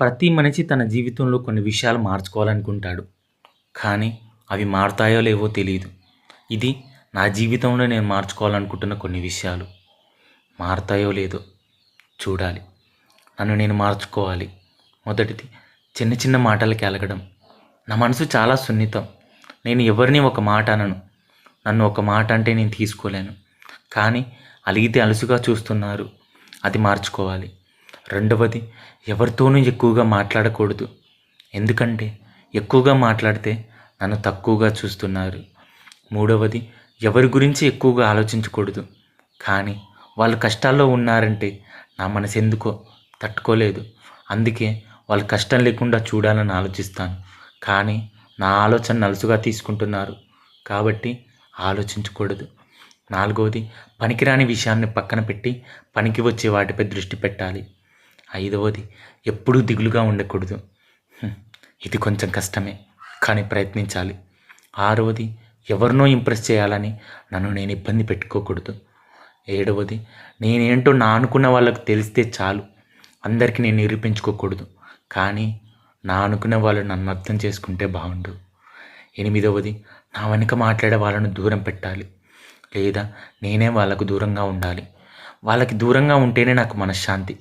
ప్రతి మనిషి తన జీవితంలో కొన్ని విషయాలు మార్చుకోవాలనుకుంటాడు. కానీ అవి మారుతాయో లేవో తెలియదు ఇది నా జీవితంలో నేను మార్చుకోవాలనుకుంటున్న కొన్ని విషయాలు. మారుతాయో లేదో చూడాలి. నన్ను నేను మార్చుకోవాలి. మొదటిది చిన్న చిన్న మాటలకి అలగడం. నా మనసు చాలా సున్నితం. నేను ఎవరిని ఒక మాట అనను. నన్ను ఒక మాట అంటే నేను తీసుకోలేను. కానీ అలిగితే అలుసుగా చూస్తున్నారు. అది మార్చుకోవాలి. రెండవది ఎవరితోనూ ఎక్కువగా మాట్లాడకూడదు. ఎందుకంటే ఎక్కువగా మాట్లాడితే నన్ను తక్కువగా చూస్తున్నారు. మూడవది ఎవరి గురించి ఎక్కువగా ఆలోచించకూడదు. కానీ వాళ్ళు కష్టాల్లో ఉన్నారంటే నా మనసు ఎందుకో తట్టుకోలేదు. అందుకే వాళ్ళు కష్టం లేకుండా చూడాలని ఆలోచిస్తాను. కానీ నా ఆలోచన నలుసుగా తీసుకుంటున్నారు. కాబట్టి ఆలోచించకూడదు. నాలుగవది పనికిరాని విషయాన్ని పక్కన పెట్టి పనికి వచ్చే వాటిపై దృష్టి పెట్టాలి. ఐదవది. ఎప్పుడూ దిగులుగా ఉండకూడదు. ఇది కొంచెం కష్టమే కానీ ప్రయత్నించాలి. ఆరవది ఎవరినో ఇంప్రెస్ చేయాలని నన్ను నేను ఇబ్బంది పెట్టుకోకూడదు. ఏడవది నేనేంటో నా అనుకున్న వాళ్ళకు తెలిస్తే చాలు. అందరికీ నేను నిరూపించుకోకూడదు. కానీ నా అనుకున్న వాళ్ళు నన్ను అర్థం చేసుకుంటే బాగుండు. ఎనిమిదవది నా వెనుక మాట్లాడే వాళ్ళను దూరం పెట్టాలి. లేదా నేనే వాళ్ళకు దూరంగా ఉండాలి. వాళ్ళకి దూరంగా ఉంటేనే నాకు మనశ్శాంతి.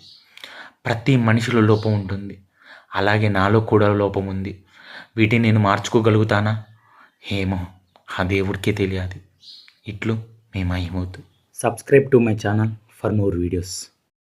ప్రతి మనిషిలో లోపం ఉంటుంది. అలాగే నాలో కూడా లోపం ఉంది. వీటిని నేను మార్చుకోగలుగుతానా? ఏమో ఆ దేవుడికే తెలియాలి. ఇట్లు మేము అయ్యమవుతూ subscribe to my channel for more videos